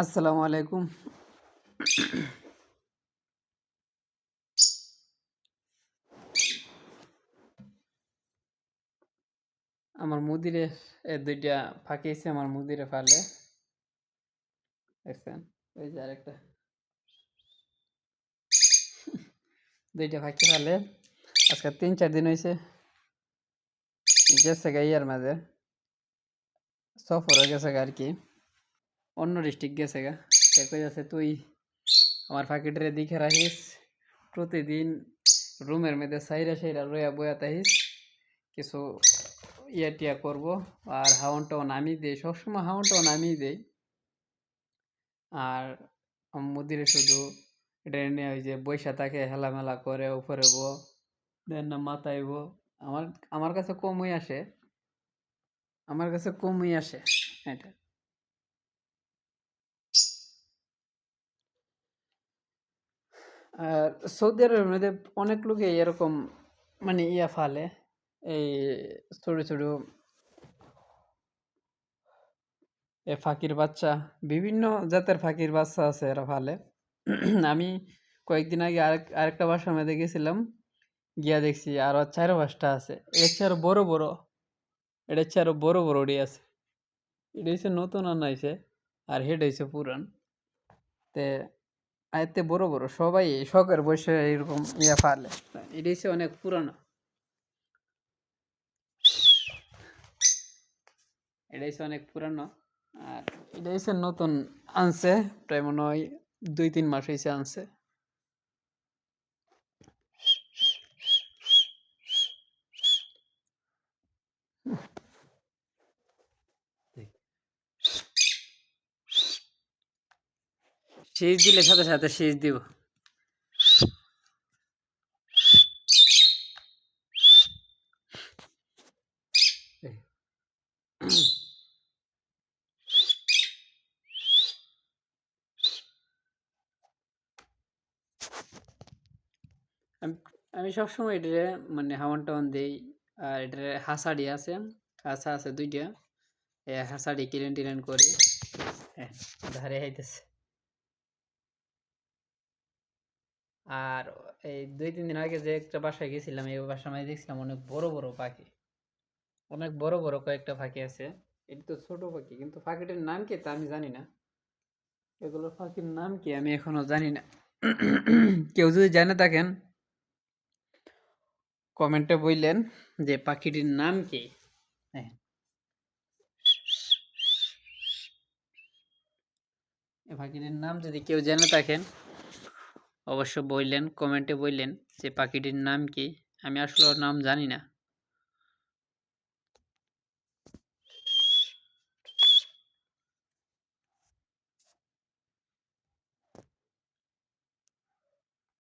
আসসালামু আলাইকুম। আমার মুদিরে দুইটা ফাঁকিয়েছে আমার মুদিরে ফালে। দেখছেন? ওই যে আরেকটা। দুইটা ফাঁকি ফালে। আজকে তিন চার দিন হয়েছে গেছে গা ইয়ার মাঝে। সফর হয়ে গেছে আর কি। অন্য ডিস্ট্রিক্ট গেছে গা। কই আছে তুই আমার ফাঁকিটারে দিকে রাখিস, প্রতিদিন রুমের মধ্যে সাইরা সাইরা রইয়া বয়া তাহিস কিছু ইয়া টিয়া করব আর হাওনটাও নামিয়ে দেই, সবসময় হাওনটাও নামিয়ে দেই। আর মুদিরে শুধু নিয়ে ওই যে বৈশা থাকে, হেলামেলা করে উপরে বো, দেন না মাথায় বো। আমার আমার কাছে কমই আসে। আমার কাছে কমই আসে, এটা। আর সৌদি আরবের মধ্যে অনেক লোকে এরকম মানে ইয়া ফালে, এই ছোট ছোট এ ফাঁকির বাচ্চা, বিভিন্ন জাতের ফাঁকির বাচ্চা আছে এরা ফালে। আমি কয়েকদিন আগে আরেক, আরেকটা বাসার মধ্যে গেছিলাম, গিয়া দেখছি আরও চার পাঁচটা আছে। এর চেয়ে আরও বড় বড় এটার চেয়ে আরও বড় বড় ওডি আছে। এটা হচ্ছে নতুন আনা হয়েছে আর হেড হয়েছে পুরান। তে আয়তে বড় বড় সবাই শখের বসে এরকম ইয়া ফালে এটা হচ্ছে অনেক পুরানো। এটা হচ্ছে অনেক পুরানো। আর এটা হচ্ছে নতুন আনছে, প্রায় মনে হয় দুই, তিন মাস হয়েছে আনছে। শীষ দিলে সাথে সাথে শীষ দিব। আমি সবসময় এটারে মানে হাওয়ান টাওয়ান দিই, আর এটারে হাসাডি আছে, হাসা আছে দুইটা। হাসাডি কিলেন টিলেন করি। হ্যাঁ ধারে হাইতেছে আর এই দুই, তিন দিন আগে যে একটা বাসায় গেছিলাম, এই বাসার মধ্যে দেখছিলাম অনেক বড় বড় পাখি। অনেক বড় বড় কয়েকটা পাখি আছে। এটা তো ছোট পাখি, কিন্তু পাখিটার নাম কি তা আমি জানি না। এগুলো পাখির নাম কি আমি এখনও জানি না। কেউ যদি জানে থাকেন, কমেন্টে বললেন যে পাখিটির নাম কি। হ্যাঁ। পাখিটির নাম যদি কেউ জেনে থাকেন অবশ্য বললেন কমেন্টে বললেন যে পাখিটির নাম কি? আমি আসলে ওর নাম জানি না।